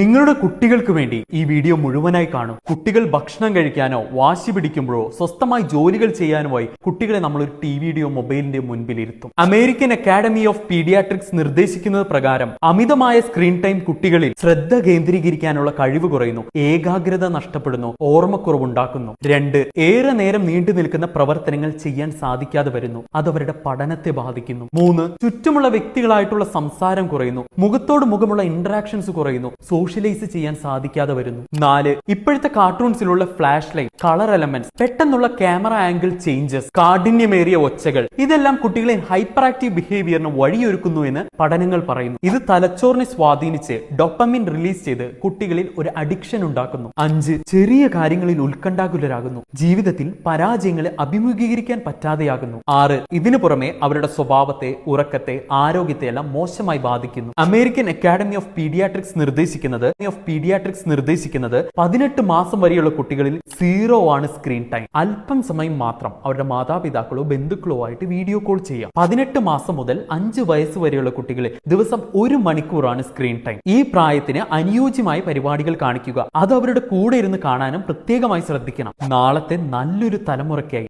നിങ്ങളുടെ കുട്ടികൾക്ക് വേണ്ടി ഈ വീഡിയോ മുഴുവനായി കാണും. കുട്ടികൾ ഭക്ഷണം കഴിക്കാനോ വാശി പിടിക്കുമ്പോഴോ സ്വസ്ഥമായി ജോലികൾ ചെയ്യാനുമായി കുട്ടികളെ നമ്മൾ ഒരു ടി വിയുടെയോ മൊബൈലിന്റെ മുൻപിൽ ഇരുത്തും. അമേരിക്കൻ അക്കാഡമി ഓഫ് പീഡിയാട്രിക്സ് നിർദ്ദേശിക്കുന്നത് പ്രകാരം അമിതമായ സ്ക്രീൻ ടൈം കുട്ടികളിൽ ശ്രദ്ധ കേന്ദ്രീകരിക്കാനുള്ള കഴിവ് കുറയുന്നു ഏകാഗ്രത നഷ്ടപ്പെടുന്നു ഓർമ്മക്കുറവുണ്ടാക്കുന്നു. രണ്ട് ഏറെ നേരം നീണ്ടു നിൽക്കുന്ന പ്രവർത്തനങ്ങൾ ചെയ്യാൻ സാധിക്കാതെ വരുന്നു അത് അവരുടെ പഠനത്തെ ബാധിക്കുന്നു. മൂന്ന് ചുറ്റുമുള്ള വ്യക്തികളായിട്ടുള്ള സംസാരം കുറയുന്നു മുഖത്തോട് മുഖമുള്ള ഇന്ററാക്ഷൻസ് കുറയുന്നു സോഷ്യലൈസ് ചെയ്യാൻ സാധിക്കാതെ വരുന്നു. നാല് ഇപ്പോഴത്തെ കാർട്ടൂൺസിലുള്ള ഫ്ലാഷ് ലൈറ്റ് കളർ എലമെന്റ്സ് പെട്ടെന്നുള്ള ക്യാമറ ആംഗിൾ ചേഞ്ചസ് കാഠിന്യമേറിയ ഒച്ചകൾ ഇതെല്ലാം കുട്ടികളെ ഹൈപ്പർ ആക്റ്റീവ് ബിഹേവിയറിന് വഴിയൊരുക്കുന്നു എന്ന് പഠനങ്ങൾ പറയുന്നു. ഇത് തലച്ചോറിനെ സ്വാധീനിച്ച് ഡൊപ്പമിൻ റിലീസ് ചെയ്ത് കുട്ടികളിൽ ഒരു അഡിക്ഷൻ ഉണ്ടാക്കുന്നു. അഞ്ച് ചെറിയ കാര്യങ്ങളിൽ ഉത്കണ്ഠാകുലരാകുന്നു. ജീവിതത്തിൽ പരാജയങ്ങളെ അഭിമുഖീകരിക്കാൻ പറ്റാതെയാകുന്നു. ആറ് ഇതിനു പുറമെ അവരുടെ സ്വഭാവത്തെ ഉറക്കത്തെ ആരോഗ്യത്തെ എല്ലാം മോശമായി ബാധിക്കുന്നു. അമേരിക്കൻ അക്കാഡമി ഓഫ് പീഡിയാട്രിക്സ് നിർദ്ദേശിക്കുന്നത് ഓഫ് പീഡിയാട്രിക്സ് നിർദ്ദേശിക്കുന്നത് പതിനെട്ട് മാസം വരെയുള്ള കുട്ടികളിൽ സീറോ ആണ് സ്ക്രീൻ ടൈം അല്പം സമയം മാത്രം അവരുടെ മാതാപിതാക്കളോ ബന്ധുക്കളോ ആയിട്ട് വീഡിയോ കോൾ ചെയ്യാം. പതിനെട്ട് മാസം മുതൽ അഞ്ച് വയസ്സ് വരെയുള്ള കുട്ടികളിൽ ദിവസം ഒരു മണിക്കൂറാണ് സ്ക്രീൻ ടൈം ഈ പ്രായത്തിന് അനുയോജ്യമായ പരിപാടികൾ കാണിക്കുക. അത് അവരുടെ കൂടെ ഇരുന്ന് കാണാനും പ്രത്യേകമായി ശ്രദ്ധിക്കണം. നാളത്തെ നല്ലൊരു തലമുറയ്ക്കായി.